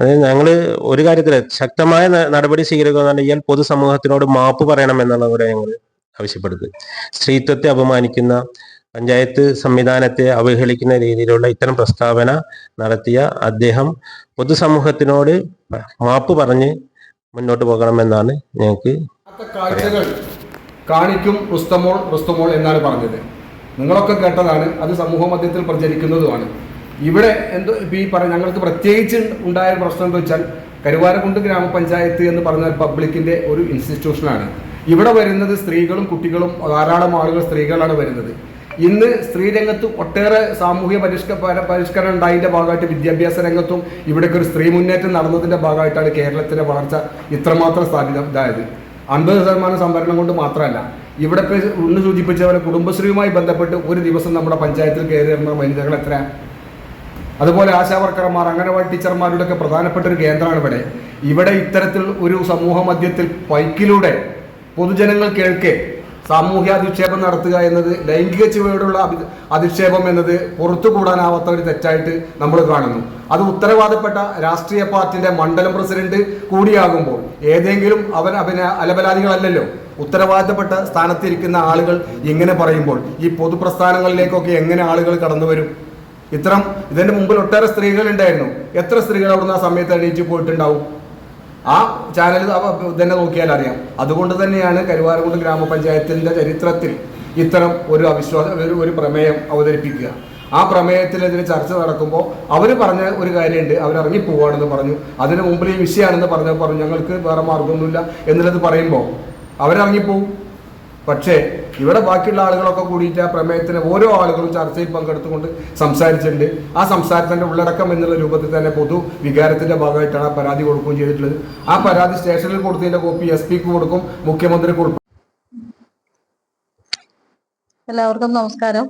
അതായത് ഞങ്ങൾ ഒരു കാര്യത്തിൽ ശക്തമായ നടപടി സ്വീകരിക്കുക എന്ന് പറഞ്ഞാൽ പൊതുസമൂഹത്തിനോട് മാപ്പ് പറയണം എന്നുള്ള കൂടെ ഞങ്ങൾ ആവശ്യപ്പെടുന്നത്. സ്ത്രീത്വത്തെ അപമാനിക്കുന്ന പഞ്ചായത്ത് സംവിധാനത്തെ അവഹേളിക്കുന്ന രീതിയിലുള്ള ഇത്തരം പ്രസ്താവന നടത്തിയ അദ്ദേഹം പൊതുസമൂഹത്തിനോട് മാപ്പ് പറഞ്ഞ് മുന്നോട്ട് പോകണമെന്നാണ് ഞങ്ങൾക്ക് കാണിക്കും റുസ്തമോൾ റുസ്തമോൾ എന്നാണ് പറഞ്ഞത്. നിങ്ങളൊക്കെ കേട്ടതാണ് അത് സമൂഹ മധ്യത്തിൽ പ്രചരിക്കുന്നതുമാണ്. ഇവിടെ എന്തോ ഈ പറഞ്ഞ ഞങ്ങൾക്ക് പ്രത്യേകിച്ച് ഉണ്ടായ പ്രശ്നം എന്താ വെച്ചാൽ കരുവാരക്കുണ്ട് ഗ്രാമപഞ്ചായത്ത് എന്ന് പറഞ്ഞ പബ്ലിക്കിന്റെ ഒരു ഇൻസ്റ്റിറ്റ്യൂഷനാണ് ഇവിടെ വരുന്നത് സ്ത്രീകളും കുട്ടികളും ധാരാളം ആളുകൾ സ്ത്രീകളാണ് വരുന്നത്. ഇന്ന് സ്ത്രീ രംഗത്ത് ഒട്ടേറെ സാമൂഹ്യ പരിഷ്ക പര- പരിഷ്കരണം ഉണ്ടായതിന്റെ ഭാഗമായിട്ട് വിദ്യാഭ്യാസ രംഗത്തും ഇവിടേക്ക് ഒരു സ്ത്രീ മുന്നേറ്റം നടന്നതിന്റെ ഭാഗമായിട്ടാണ് കേരളത്തിലെ വളർച്ച ഇത്രമാത്രം സ്ഥാപിത ഇതായത്. അൻപത് ശതമാനം സംവരണം കൊണ്ട് മാത്രമല്ല ഇവിടെ ഉണ്ണു സൂചിപ്പിച്ചവരെ കുടുംബശ്രീയുമായി ബന്ധപ്പെട്ട് ഒരു ദിവസം നമ്മുടെ പഞ്ചായത്തിൽ കയറി വരുന്ന വനിതകൾ എത്ര അതുപോലെ ആശാ വർക്കർമാർ അംഗനവാടി ടീച്ചർമാരുടെ ഒക്കെ പ്രധാനപ്പെട്ട ഒരു കേന്ദ്രമാണ് ഇവിടെ. ഇവിടെ ഇത്തരത്തിൽ ഒരു സമൂഹ മധ്യത്തിൽ പൈക്കിലൂടെ പൊതുജനങ്ങൾ കേൾക്കെ സാമൂഹ്യ അധിക്ഷേപം നടത്തുക എന്നത് ലൈംഗിക ചുവയോടുള്ള അധിക്ഷേപം എന്നത് പുറത്തുകൂടാനാവാത്ത ഒരു തെറ്റായിട്ട് നമ്മൾ കാണുന്നു. അത് ഉത്തരവാദപ്പെട്ട രാഷ്ട്രീയ പാർട്ടിയുടെ മണ്ഡലം പ്രസിഡന്റ് കൂടിയാകുമ്പോൾ ഏതെങ്കിലും അവൻ അവന് അലപലാദികളല്ലല്ലോ ഉത്തരവാദിത്തപ്പെട്ട സ്ഥാനത്തിരിക്കുന്ന ആളുകൾ ഇങ്ങനെ പറയുമ്പോൾ ഈ പൊതുപ്രസ്ഥാനങ്ങളിലേക്കൊക്കെ എങ്ങനെ ആളുകൾ കടന്നു വരും ഇത്തരം ഇതിന്റെ മുമ്പിൽ ഒട്ടേറെ സ്ത്രീകൾ ഉണ്ടായിരുന്നു. എത്ര സ്ത്രീകൾ അവിടുന്ന് ആ സമയത്ത് എണീറ്റ് പോയിട്ടുണ്ടാവും? ആ ചാനൽ തന്നെ നോക്കിയാൽ അറിയാം. അതുകൊണ്ട് തന്നെയാണ് കരുവാരകുണ്ട് ഗ്രാമപഞ്ചായത്തിന്റെ ചരിത്രത്തിൽ ഇത്തരം ഒരു അവിശ്വാസ ഒരു ഒരു പ്രമേയം അവതരിപ്പിക്കുക. ആ പ്രമേയത്തിനെതിരെ ചർച്ച നടക്കുമ്പോൾ അവർ പറഞ്ഞ ഒരു കാര്യമുണ്ട്. അവർ ഇറങ്ങിപ്പോവാണെന്ന് പറഞ്ഞു. അതിന് മുമ്പിൽ ഈ വിഷയമാണെന്ന് പറഞ്ഞു പറഞ്ഞു ഞങ്ങൾക്ക് വേറെ മാർഗമൊന്നുമില്ല എന്നുള്ളത് പറയുമ്പോൾ അവരിറങ്ങിപ്പോവും. പക്ഷേ ഇവിടെ ബാക്കിയുള്ള ആളുകളൊക്കെ കൂടിയിട്ട് ആ പ്രമേയത്തിന് ഓരോ ആളുകളും ചർച്ചയിൽ പങ്കെടുത്തുകൊണ്ട് സംസാരിച്ചിട്ടുണ്ട്. ആ സംസാരത്തിന്റെ ഉള്ളടക്കം എന്നുള്ള രൂപത്തിൽ തന്നെ പൊതു വികാരത്തിന്റെ ഭാഗമായിട്ടാണ് ആ പരാതി കൊടുക്കുകയും ചെയ്തിട്ടുള്ളത്. ആ പരാതി സ്റ്റേഷനിൽ കൊടുത്തതിന്റെ കോപ്പി എസ് പിക്ക് കൊടുക്കും മുഖ്യമന്ത്രി കൊടുക്കും. എല്ലാവർക്കും നമസ്കാരം.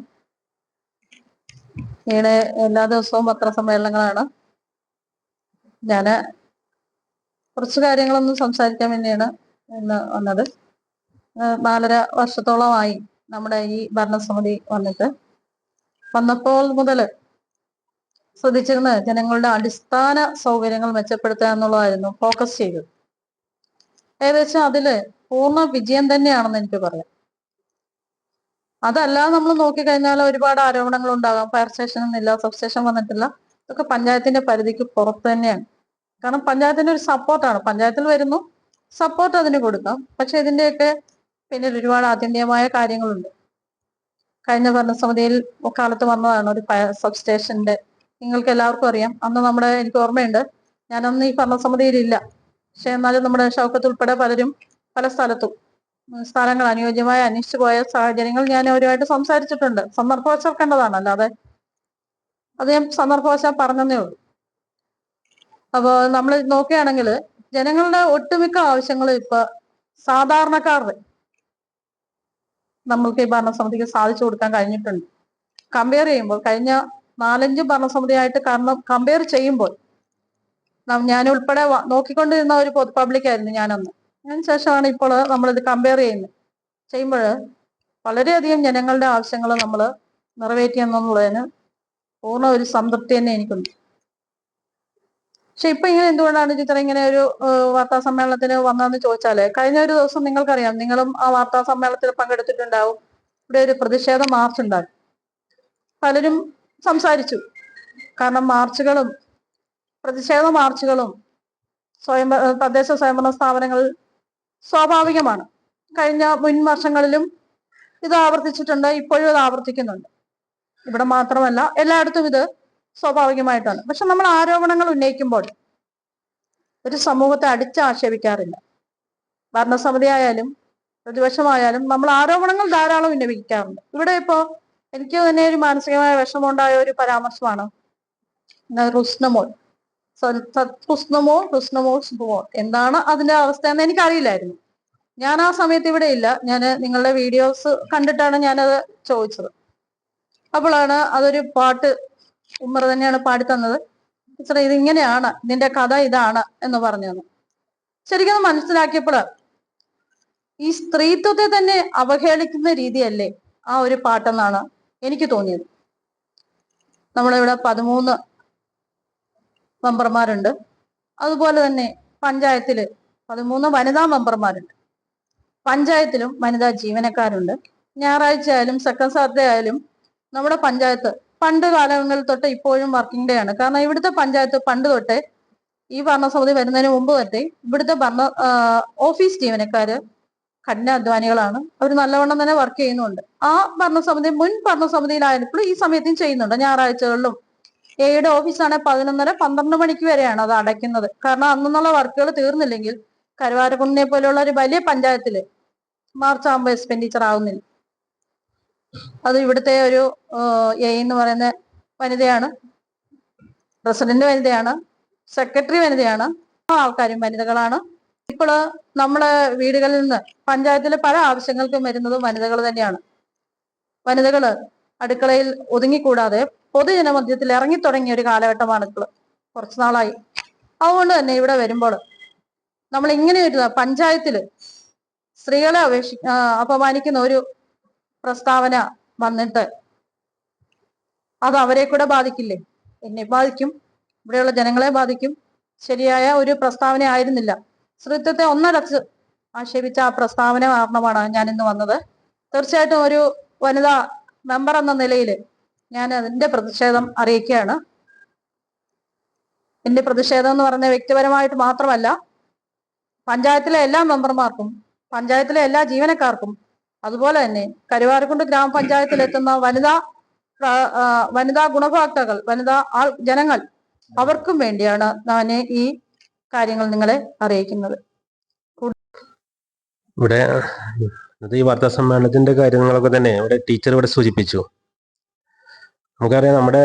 ഇവിടെ എല്ലാ ദിവസവും പത്രസമ്മേളനങ്ങളാണ്. ഞാൻ കുറച്ച് കാര്യങ്ങളൊന്നും സംസാരിക്കാൻ വേണ്ടിയാണ് ഇന്ന് വന്നത്. നാലര വർഷത്തോളമായി നമ്മുടെ ഈ ഭരണസമിതി വന്നിട്ട്. വന്നപ്പോൾ മുതൽ ശ്രദ്ധിച്ചിരുന്നത് ജനങ്ങളുടെ അടിസ്ഥാന സൗകര്യങ്ങൾ മെച്ചപ്പെടുത്തുക എന്നുള്ളതായിരുന്നു ഫോക്കസ് ചെയ്തത്. ഏകദേശം അതിൽ പൂർണ വിജയം തന്നെയാണെന്ന് എനിക്ക് പറയാം. അതല്ല നമ്മൾ നോക്കിക്കഴിഞ്ഞാൽ ഒരുപാട് ആരോപണങ്ങൾ ഉണ്ടാകാം. ഫയർ സ്റ്റേഷൻ ഒന്നുമില്ല സബ് സ്റ്റേഷൻ വന്നിട്ടില്ല. ഇതൊക്കെ പഞ്ചായത്തിന്റെ പരിധിക്ക് പുറത്ത് തന്നെയാണ്. കാരണം പഞ്ചായത്തിന്റെ ഒരു സപ്പോർട്ടാണ് പഞ്ചായത്തിൽ വരുന്നു സപ്പോർട്ട് അതിന് കൊടുക്കാം. പക്ഷെ ഇതിന്റെയൊക്കെ പിന്നിൽ ഒരുപാട് ആത്യന്തികമായ കാര്യങ്ങളുണ്ട്. കഴിഞ്ഞ ഭരണസമിതിയിൽ കാലത്ത് വന്നതാണ് ഒരു സബ് സ്റ്റേഷന്റെ നിങ്ങൾക്ക് എല്ലാവർക്കും അറിയാം. അന്ന് നമ്മുടെ എനിക്ക് ഓർമ്മയുണ്ട്. ഞാനന്ന് ഈ ഭരണസമിതിയിലില്ല പക്ഷെ എന്നാലും നമ്മുടെ ഷൗക്കത്ത് ഉൾപ്പെടെ പലരും പല സ്ഥലത്തും സ്ഥലങ്ങൾ അനുയോജ്യമായി അന്വേഷിച്ചു പോയ സാഹചര്യങ്ങൾ ഞാൻ അവരുമായിട്ട് സംസാരിച്ചിട്ടുണ്ട്. സന്ദർഭവശാൽ അല്ലാതെ അത് ഞാൻ സന്ദർഭവശാൽ പറഞ്ഞതേ ഉള്ളൂ. അപ്പോൾ നമ്മൾ നോക്കുകയാണെങ്കിൽ ജനങ്ങളുടെ ഒട്ടുമിക്ക ആവശ്യങ്ങളും ഇപ്പൊ സാധാരണക്കാരുടെ നമ്മൾക്ക് ഈ ഭരണസമിതിക്ക് സാധിച്ചു കൊടുക്കാൻ കഴിഞ്ഞിട്ടുണ്ട്. കമ്പയർ ചെയ്യുമ്പോൾ കഴിഞ്ഞ നാലഞ്ച് ഭരണസമിതിയായിട്ട് കാരണം കമ്പയർ ചെയ്യുമ്പോൾ ഞാൻ ഉൾപ്പെടെ നോക്കിക്കൊണ്ടിരുന്ന ഒരു പൊതു പബ്ലിക് ആയിരുന്നു ഞാനന്ന്. അതിന് ശേഷമാണ് ഇപ്പോൾ നമ്മളിത് കമ്പയർ ചെയ്യുന്നത്. ചെയ്യുമ്പോൾ വളരെയധികം ജനങ്ങളുടെ ആവശ്യങ്ങൾ നമ്മൾ നിറവേറ്റി എന്നുള്ളതിന് പൂർണ ഒരു സംതൃപ്തി തന്നെ എനിക്കുണ്ട്. പക്ഷെ ഇപ്പൊ ഇങ്ങനെ എന്തുകൊണ്ടാണ് ചിത്ര ഇങ്ങനെ ഒരു വാർത്താ സമ്മേളനത്തിന് വന്നതെന്ന് ചോദിച്ചാൽ കഴിഞ്ഞ ഒരു ദിവസം നിങ്ങൾക്കറിയാം നിങ്ങളും ആ വാർത്താ സമ്മേളനത്തിൽ പങ്കെടുത്തിട്ടുണ്ടാവും. ഇവിടെ ഒരു പ്രതിഷേധ മാർച്ച് ഉണ്ടാകും പലരും സംസാരിച്ചു. കാരണം മാർച്ചുകളും പ്രതിഷേധ മാർച്ചുകളും സ്വയം തദ്ദേശ സ്വയംഭരണ സ്ഥാപനങ്ങൾ സ്വാഭാവികമാണ്. കഴിഞ്ഞ മുൻ വർഷങ്ങളിലും ഇത് ആവർത്തിച്ചിട്ടുണ്ട് ഇപ്പോഴും ഇത് ആവർത്തിക്കുന്നുണ്ട്. ഇവിടെ മാത്രമല്ല എല്ലായിടത്തും ഇത് സ്വാഭാവികമായിട്ടാണ്. പക്ഷെ നമ്മൾ ആരോപണങ്ങൾ ഉന്നയിക്കുമ്പോൾ ഒരു സമൂഹത്തെ അടിച്ചാക്ഷേപിക്കാറില്ല. ഭരണസമിതി ആയാലും പ്രതിപക്ഷമായാലും നമ്മൾ ആരോപണങ്ങൾ ധാരാളം ഉന്നയിക്കാറുണ്ട്. ഇവിടെ ഇപ്പോ എനിക്ക് തന്നെ ഒരു മാനസികമായ വിഷമമുണ്ടായ ഒരു പരാമർശമാണ്. റുസ്നമോൾ സ- റുസ്നമോ സുഖമോ റുസ്നമോൾ എന്താണ് അതിന്റെ അവസ്ഥ എന്ന് എനിക്കറിയില്ലായിരുന്നു. ഞാൻ ആ സമയത്ത് ഇവിടെ ഇല്ല. ഞാൻ നിങ്ങളുടെ വീഡിയോസ് കണ്ടിട്ടാണ് ഞാനത് ചോദിച്ചത്. അപ്പോഴാണ് അതൊരു പാട്ട് ഉമ്മർ തന്നെയാണ് പാടി തന്നത്. ഇത് ഇങ്ങനെയാണ്. ഇതിന്റെ കഥ ഇതാണ് എന്ന് പറഞ്ഞു തന്നു. ശരിക്കും മനസ്സിലാക്കിയപ്പോൾ ഈ സ്ത്രീത്വത്തെ തന്നെ അവഹേളിക്കുന്ന രീതിയല്ലേ ആ ഒരു പാട്ടെന്നാണ് എനിക്ക് തോന്നിയത്. നമ്മളിവിടെ പതിമൂന്ന് മെമ്പർമാരുണ്ട്. അതുപോലെ തന്നെ പഞ്ചായത്തിൽ പതിമൂന്ന് വനിതാ മെമ്പർമാരുണ്ട്. പഞ്ചായത്തിലും വനിതാ ജീവനക്കാരുണ്ട്. ഞായറാഴ്ച ആയാലും സെക്കൻഡ് സാറ്റർഡേ ആയാലും നമ്മുടെ പഞ്ചായത്ത് പണ്ട് കാലങ്ങളിൽ തൊട്ട് ഇപ്പോഴും വർക്കിംഗ് ഡേ ആണ്. കാരണം ഇവിടുത്തെ പഞ്ചായത്ത് പണ്ട് തൊട്ടേ ഈ ഭരണസമിതി വരുന്നതിന് മുമ്പ് തൊട്ടേ ഇവിടുത്തെ ഭരണ ഓഫീസ് ജീവനക്കാര് കഠിനാധ്വാനികളാണ് അവർ നല്ലവണ്ണം തന്നെ വർക്ക് ചെയ്യുന്നുണ്ട്. ആ ഭരണസമിതി മുൻ ഭരണസമിതിയിലായപ്പോഴും ഈ സമയത്തും ചെയ്യുന്നുണ്ട്. ഞായറാഴ്ചകളിലും എയുടെ ഓഫീസാണെങ്കിൽ പതിനൊന്നര പന്ത്രണ്ട് മണിക്ക് വരെയാണ് അത് അടയ്ക്കുന്നത്. കാരണം അന്നുള്ള വർക്കുകൾ തീർന്നില്ലെങ്കിൽ കരുവാരക്കുന്നിനെ പോലെയുള്ള ഒരു വലിയ പഞ്ചായത്തിൽ മാർച്ച് ആകുമ്പോൾ എക്സ്പെൻഡിച്ചർ ആവുന്നില്ല. അത് ഇവിടുത്തെ ഒരു എ എന്ന് പറയുന്ന വനിതയാണ്. പ്രസിഡന്റ് വനിതയാണ്. സെക്രട്ടറി വനിതയാണ്. ആൾക്കാരും വനിതകളാണ്. ഇപ്പോൾ നമ്മളെ വീടുകളിൽ നിന്ന് പഞ്ചായത്തിലെ പല ആവശ്യങ്ങൾക്കും വരുന്നതും വനിതകൾ തന്നെയാണ്. വനിതകൾ അടുക്കളയിൽ ഒതുങ്ങിക്കൂടാതെ പൊതുജനമധ്യത്തിൽ ഇറങ്ങി തുടങ്ങിയ ഒരു കാലഘട്ടമാണ് ഇപ്പോൾ കുറച്ചു നാളായി. അതുകൊണ്ട് തന്നെ ഇവിടെ വരുമ്പോൾ നമ്മൾ ഇങ്ങനെ ഒരു പഞ്ചായത്തിൽ സ്ത്രീകളെ അപേക്ഷി അപമാനിക്കുന്ന ഒരു പ്രസ്താവന വന്നിട്ട് അത് അവരെ കൂടെ ബാധിക്കില്ലേ? എന്നെ ബാധിക്കും. ഇവിടെയുള്ള ജനങ്ങളെ ബാധിക്കും. ശരിയായ ഒരു പ്രസ്താവന ആയിരുന്നില്ല. സ്ത്രീത്വത്തെ ഒന്നടച്ച് ആക്ഷേപിച്ച ആ പ്രസ്താവന കാരണമാണ് ഞാൻ ഇന്ന് വന്നത്. തീർച്ചയായിട്ടും ഒരു വനിതാ മെമ്പർ എന്ന നിലയിൽ ഞാൻ അതിന്റെ പ്രതിഷേധം അറിയിക്കുകയാണ്. എന്റെ പ്രതിഷേധം എന്ന് പറഞ്ഞ വ്യക്തിപരമായിട്ട് മാത്രമല്ല പഞ്ചായത്തിലെ എല്ലാ മെമ്പർമാർക്കും പഞ്ചായത്തിലെ എല്ലാ ജീവനക്കാർക്കും അതുപോലെ തന്നെ കരുവാരക്കുണ്ട് ഗ്രാമപഞ്ചായത്തിൽ എത്തുന്ന വനിതാ വനിതാ ഗുണഭോക്താക്കൾ വനിതാ ആൾ ജനങ്ങൾ അവർക്കും വേണ്ടിയാണ് ഞാൻ ഈ കാര്യങ്ങൾ നിങ്ങളെ അറിയിക്കുന്നത്. ഇവിടെ ഈ വാർത്താ സമ്മേളനത്തിന്റെ കാര്യങ്ങളൊക്കെ തന്നെ ഇവിടെ ടീച്ചർ ഇവിടെ സൂചിപ്പിച്ചു. നമുക്കറിയാം നമ്മുടെ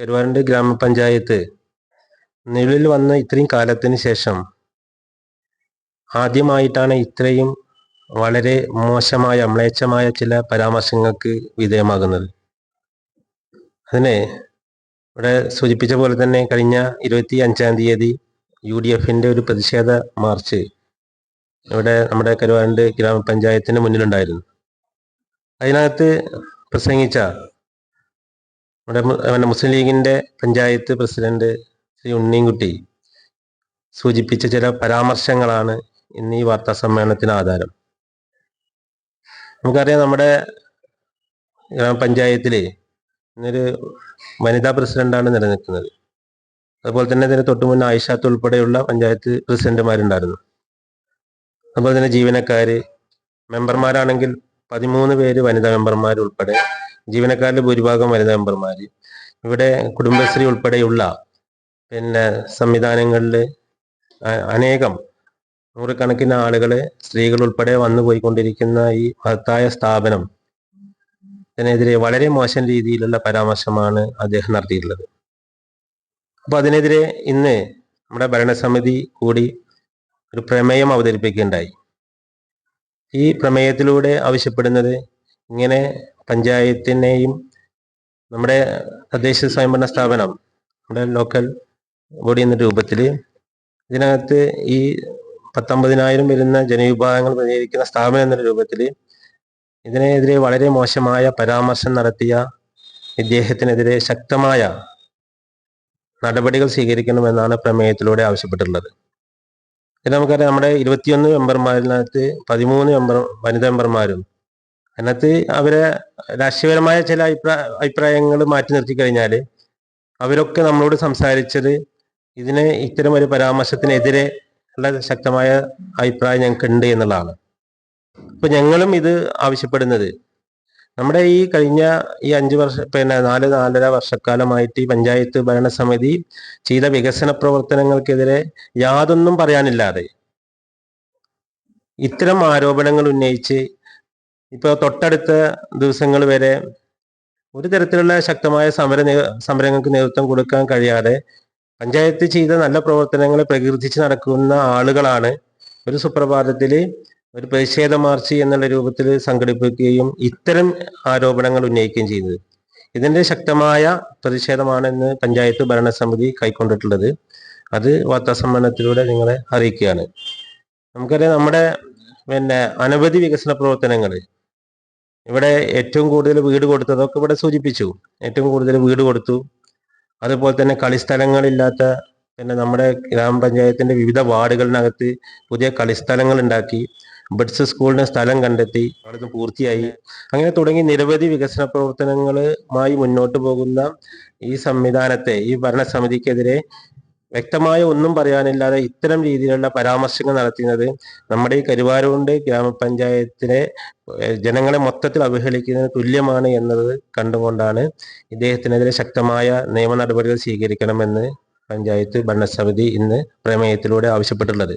കരുവാരണ്ട് ഗ്രാമപഞ്ചായത്ത് നിലവിൽ വന്ന ഇത്രയും കാലത്തിന് ശേഷം ആദ്യമായിട്ടാണ് ഇത്രയും വളരെ മോശമായ മ്ലേച്ഛമായ ചില പരാമർശങ്ങൾക്ക് വിധേയമാകുന്നത്. അതിന് ഇവിടെ സൂചിപ്പിച്ച പോലെ തന്നെ കഴിഞ്ഞ ഇരുപത്തി അഞ്ചാം തീയതി യു ഡി എഫിന്റെ ഒരു പ്രതിഷേധ മാർച്ച് ഇവിടെ നമ്മുടെ കരുവാരണ്ട് ഗ്രാമപഞ്ചായത്തിന് മുന്നിലുണ്ടായിരുന്നു. അതിനകത്ത് പ്രസംഗിച്ച നമ്മുടെ മുസ്ലിം ലീഗിന്റെ പഞ്ചായത്ത് പ്രസിഡന്റ് ശ്രീ ഉണ്ണിൻകുട്ടി സൂചിപ്പിച്ച ചില പരാമർശങ്ങളാണ് ഇന്ന് ഈ വാർത്താ സമ്മേളനത്തിന് ആധാരം. നമുക്കറിയാം നമ്മുടെ ഗ്രാമപഞ്ചായത്തിൽ ഇന്നൊരു വനിതാ പ്രസിഡന്റാണ് നിലനിൽക്കുന്നത്. അതുപോലെ തന്നെ ഇതിന് തൊട്ടു മുന്നേ ആയിഷാത്ത് ഉൾപ്പെടെയുള്ള പഞ്ചായത്ത് പ്രസിഡന്റുമാരുണ്ടായിരുന്നു. അതുപോലെ തന്നെ ജീവനക്കാര് മെമ്പർമാരാണെങ്കിൽ പതിമൂന്ന് പേര് വനിതാ മെമ്പർമാർ ഉൾപ്പെടെ ജീവനക്കാരിൽ ഭൂരിഭാഗം വനിതാ മെമ്പർമാര്. ഇവിടെ കുടുംബശ്രീ ഉൾപ്പെടെയുള്ള പിന്നെ സംവിധാനങ്ങളിൽ അനേകം നൂറുകണക്കിന് ആളുകൾ സ്ത്രീകൾ ഉൾപ്പെടെ വന്നു പോയിക്കൊണ്ടിരിക്കുന്ന ഈ മഹത്തായ സ്ഥാപനം ഇതിനെതിരെ വളരെ മോശം രീതിയിലുള്ള പരാമർശമാണ് അദ്ദേഹം നടത്തിയിട്ടുള്ളത്. അപ്പൊ അതിനെതിരെ ഇന്ന് നമ്മുടെ ഭരണസമിതി കൂടി ഒരു പ്രമേയം അവതരിപ്പിക്കുകയുണ്ടായി. ഈ പ്രമേയത്തിലൂടെ ആവശ്യപ്പെടുന്നത് ഇങ്ങനെ പഞ്ചായത്തിനെയും നമ്മുടെ തദ്ദേശ സ്വയംഭരണ സ്ഥാപനം നമ്മുടെ ലോക്കൽ ബോഡി എന്ന രൂപത്തിൽ ഇതിനകത്ത് ഈ പത്തൊമ്പതിനായിരം വരുന്ന ജനവിഭാഗങ്ങൾ പ്രതിനിധീകരിക്കുന്ന സ്ഥാപനം എന്ന രൂപത്തിൽ ഇതിനെതിരെ വളരെ മോശമായ പരാമർശം നടത്തിയ ഇദ്ദേഹത്തിനെതിരെ ശക്തമായ നടപടികൾ സ്വീകരിക്കണമെന്നാണ് പ്രമേയത്തിലൂടെ ആവശ്യപ്പെട്ടിട്ടുള്ളത്. ഇത് നമുക്കറിയാം നമ്മുടെ ഇരുപത്തിയൊന്ന് മെമ്പർമാരിനകത്ത് പതിമൂന്ന് മെമ്പർ വനിതാ മെമ്പർമാരും അതിനകത്ത് അവരെ രാഷ്ട്രീയപരമായ ചില അഭിപ്രായ അഭിപ്രായങ്ങൾ മാറ്റി നിർത്തി കഴിഞ്ഞാൽ അവരൊക്കെ നമ്മളോട് സംസാരിച്ചത് ഇതിനെ ഇത്തരം ഒരു പരാമർശത്തിനെതിരെ ഉള്ള ശക്തമായ അഭിപ്രായം ഞങ്ങൾക്ക് ഉണ്ട് എന്നുള്ളതാണ്. അപ്പൊ ഞങ്ങളും ഇത് ആവശ്യപ്പെടുന്നത്. നമ്മുടെ ഈ കഴിഞ്ഞ ഈ അഞ്ച് വർഷ പിന്നെ നാല് നാലര വർഷക്കാലമായിട്ട് ഈ പഞ്ചായത്ത് ഭരണസമിതി ചെയ്ത വികസന പ്രവർത്തനങ്ങൾക്കെതിരെ യാതൊന്നും പറയാനില്ലാതെ ഇത്തരം ആരോപണങ്ങൾ ഉന്നയിച്ച് ഇപ്പൊ തൊട്ടടുത്ത ദിവസങ്ങൾ വരെ ഒരു തരത്തിലുള്ള ശക്തമായ സമര സമരങ്ങൾക്ക് നേതൃത്വം കൊടുക്കാൻ കഴിയാതെ പഞ്ചായത്ത് ചെയ്ത നല്ല പ്രവർത്തനങ്ങളെ പ്രകീർത്തിച്ച് നടക്കുന്ന ആളുകളാണ് ഒരു സുപ്രഭാതത്തിൽ ഒരു പ്രതിഷേധ മാർച്ച് എന്നുള്ള രൂപത്തിൽ സംഘടിപ്പിക്കുകയും ഇത്തരം ആരോപണങ്ങൾ ഉന്നയിക്കുകയും ചെയ്തത്. ഇതിന്റെ ശക്തമായ പ്രതിഷേധമാണെന്ന് പഞ്ചായത്ത് ഭരണസമിതി കൈക്കൊണ്ടിട്ടുള്ളത്. അത് വാർത്താസമ്മേളനത്തിലൂടെ നിങ്ങളെ അറിയിക്കുകയാണ്. നമുക്കറിയാം നമ്മുടെ പിന്നെ അനവധി വികസന പ്രവർത്തനങ്ങൾ ഇവിടെ ഏറ്റവും കൂടുതൽ വീട് കൊടുത്തതൊക്കെ ഇവിടെ സൂചിപ്പിച്ചു. ഏറ്റവും കൂടുതൽ വീട് കൊടുത്തു. അതുപോലെ തന്നെ കളിസ്ഥലങ്ങളില്ലാത്ത പിന്നെ നമ്മുടെ ഗ്രാമപഞ്ചായത്തിന്റെ വിവിധ വാർഡുകളിനകത്ത് പുതിയ കളിസ്ഥലങ്ങൾ ഉണ്ടാക്കി ബഡ്സ് സ്കൂളിന് സ്ഥലം കണ്ടെത്തി അവിടുന്ന് പൂർത്തിയായി. അങ്ങനെ തുടങ്ങി നിരവധി വികസന പ്രവർത്തനങ്ങളുമായി മുന്നോട്ട് പോകുന്ന ഈ സംവിധാനത്തെ ഈ ഭരണസമിതിക്കെതിരെ വ്യക്തമായ ഒന്നും പറയാനില്ലാതെ ഇത്തരം രീതിയിലുള്ള പരാമർശങ്ങൾ നടത്തുന്നത് നമ്മുടെ ഈ കരുവാരുകൊണ്ട് ഗ്രാമപഞ്ചായത്തിലെ ജനങ്ങളെ മൊത്തത്തിൽ അവഹേളിക്കുന്നതിന് തുല്യമാണ് എന്നത് കണ്ടുകൊണ്ടാണ് ഇദ്ദേഹത്തിനെതിരെ ശക്തമായ നിയമ നടപടികൾ സ്വീകരിക്കണമെന്ന് പഞ്ചായത്ത് ഭരണസമിതി ഇന്ന് പ്രമേയത്തിലൂടെ ആവശ്യപ്പെട്ടിട്ടുള്ളത്.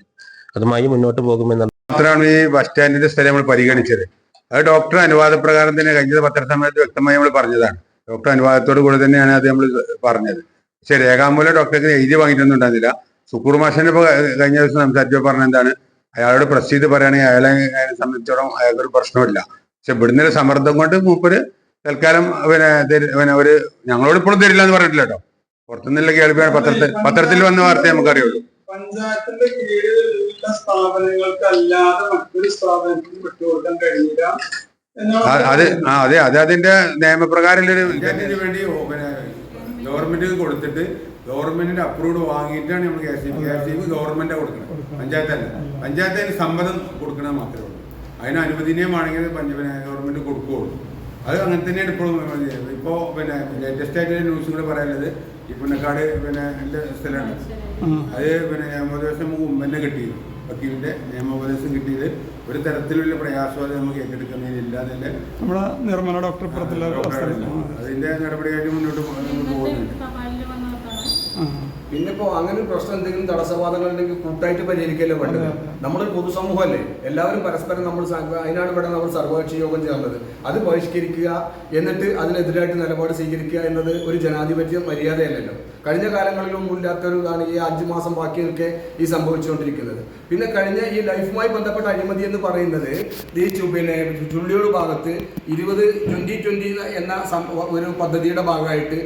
അതുമായി മുന്നോട്ട് പോകുമെന്നുള്ള മാത്രമാണ് ഈ ബസ് സ്റ്റാൻഡിന്റെ സ്ഥലം നമ്മൾ പരിഗണിച്ചത്. അത് ഡോക്ടർ അനുവാദപ്രകാരം തന്നെ കഴിഞ്ഞ പത്രസമയത്ത് വ്യക്തമായി നമ്മൾ പറഞ്ഞതാണ്. ഡോക്ടർ അനുവാദത്തോട് കൂടെ തന്നെയാണ് അത് നമ്മൾ പറഞ്ഞത്. പക്ഷെ രേഖാമൂലം ഡോക്ടർക്ക് എഴുതി വാങ്ങിയിട്ടൊന്നും ഉണ്ടായിരുന്നില്ല സുക്കൂർ മാഷന്റെ ഇപ്പൊ കഴിഞ്ഞ ദിവസം സംസാരിച്ചപ്പോൾ പറഞ്ഞ എന്താണ്? അയാളോട് പ്രസ് ചെയ്ത് പറയുകയാണെങ്കിൽ അയാളെ അയാളെ സംബന്ധിച്ചോളം അയാൾക്കൊരു പ്രശ്നമില്ല പക്ഷെ ഇവിടുന്ന് ഒരു സമ്മർദ്ദം കൊണ്ട് മൂപ്പര് തൽക്കാലം പിന്നെ പിന്നെ ഒരു ഞങ്ങളോട് ഇപ്പോഴും തരില്ല എന്ന് പറഞ്ഞിട്ടില്ല കേട്ടോ. പുറത്തുനിന്നുള്ള കേൾവിയാണ് പത്രത്തിൽ പത്രത്തിൽ വന്ന വാർത്ത നമുക്കറിയുള്ളൂ. പഞ്ചായത്തിന്റെ കീഴിലുള്ള സ്ഥാപനങ്ങൾക്ക് അല്ലാതെ മറ്റൊരു സ്ഥാപനത്തിന് വിട്ടുകൊടുക്കാൻ കഴിയില്ല എന്നാണ് ആ, അത് ആ അതെ അത് അതിന്റെ പഞ്ചായത്തിന് വേണ്ടി പിന്നെ ഗവൺമെന്റ് കൊടുത്തിട്ട് ഗവൺമെന്റിന്റെ അപ്രൂവ് വാങ്ങിയിട്ടാണ് നമ്മൾ കെ എസ് കെ ഗവൺമെന്റ് കൊടുക്കുന്നത് പഞ്ചായത്തല്ല. പഞ്ചായത്ത് അതിന് സമ്മതം കൊടുക്കണത് മാത്രമേ ഉള്ളൂ. അതിന് അനുവദനീയമാണെങ്കിൽ പഞ്ച പിന്നെ ഗവൺമെന്റ് കൊടുക്കുകയുള്ളൂ അത് അങ്ങനെ തന്നെയാണ് ഇപ്പോഴും ഇപ്പോൾ പിന്നെ ലേറ്റസ്റ്റ് ആയിട്ട് ന്യൂസും കൂടെ പറയാനുള്ളത് ഈ പുന്നക്കാട് പിന്നെ എന്റെ സ്ഥലമാണ്. അത് പിന്നെ നിയമോപദേശം മുമ്പ് തന്നെ കിട്ടിയത്. വക്കീലിന്റെ നിയമോപദേശം കിട്ടിയത്. ഒരു തരത്തിലുള്ള പ്രയാസം അത് നമുക്ക് ഏറ്റെടുക്കുന്നതിനില്ല എന്നല്ലേ? നമ്മുടെ നിർമ്മല ഡോക്ടർ പുറത്തുള്ള അതിന്റെ നടപടിയായിട്ട് മുന്നോട്ട് പോകുന്നുണ്ട്. പിന്നെ ഇപ്പോ അങ്ങനെ ഒരു പ്രശ്നം എന്തെങ്കിലും തടസ്സവാദങ്ങൾ ഉണ്ടെങ്കിൽ കൂട്ടായിട്ട് പരിഹരിക്കല്ലേ വേണ്ടത്? നമ്മളൊരു പൊതുസമൂഹമല്ലേ എല്ലാവരും പരസ്പരം നമ്മൾ അതിനാണ് ഇവിടെ നമ്മൾ സർവകക്ഷി യോഗം ചേർന്നത്. അത് ബഹിഷ്കരിക്കുക എന്നിട്ട് അതിനെതിരായിട്ട് നിലപാട് സ്വീകരിക്കുക എന്നത് ഒരു ജനാധിപത്യ മര്യാദയല്ലല്ലോ. കഴിഞ്ഞ കാലങ്ങളിലും ഇല്ലാത്തൊരു ഇതാണ് ഈ അഞ്ച് മാസം ബാക്കി നിൽക്കെ ഈ സംഭവിച്ചുകൊണ്ടിരിക്കുന്നത്. പിന്നെ കഴിഞ്ഞ ഈ ലൈഫുമായി ബന്ധപ്പെട്ട അഴിമതി എന്ന് പറയുന്നത് ഈ പിന്നെ ചുള്ളിയോട് ഭാഗത്ത് ഇരുപത് ട്വന്റി ട്വന്റി എന്ന ഒരു പദ്ധതിയുടെ ഭാഗമായിട്ട്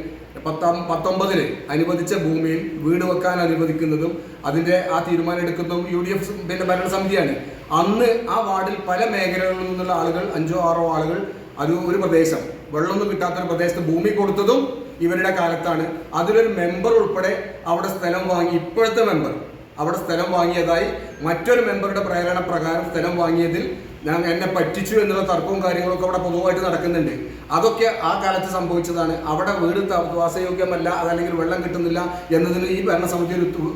പത്താം പത്തൊമ്പതിൽ അനുവദിച്ച ഭൂമിയിൽ വീട് വെക്കാൻ അനുവദിക്കുന്നതും അതിന്റെ ആ തീരുമാനം എടുക്കുന്നതും യു ഡി എഫ് പിന്നെ ഭരണസമിതിയാണ്. അന്ന് ആ വാർഡിൽ പല മേഖലകളിൽ നിന്നുള്ള ആളുകൾ അഞ്ചോ ആറോ ആളുകൾ അത് ഒരു പ്രദേശം വെള്ളമൊന്നും കിട്ടാത്തൊരു പ്രദേശത്ത് ഭൂമി കൊടുത്തതും ഇവരുടെ കാലത്താണ്. അതിലൊരു മെമ്പർ ഉൾപ്പെടെ അവിടെ സ്ഥലം വാങ്ങി ഇപ്പോഴത്തെ മെമ്പർ അവിടെ സ്ഥലം വാങ്ങിയതായി മറ്റൊരു മെമ്പറുടെ പ്രേരണ പ്രകാരം സ്ഥലം വാങ്ങിയതിൽ ഞാൻ എന്നെ പറ്റിച്ചു എന്നുള്ള തർക്കവും കാര്യങ്ങളൊക്കെ അവിടെ പൊതുവായിട്ട് നടക്കുന്നുണ്ട്. അതൊക്കെ ആ കാലത്ത് സംഭവിച്ചതാണ്. അവിടെ വീട് വാസയോഗ്യമല്ല അതല്ലെങ്കിൽ വെള്ളം കിട്ടുന്നില്ല എന്നതിന് ഈ ഭരണസമിതി ഒരു തു-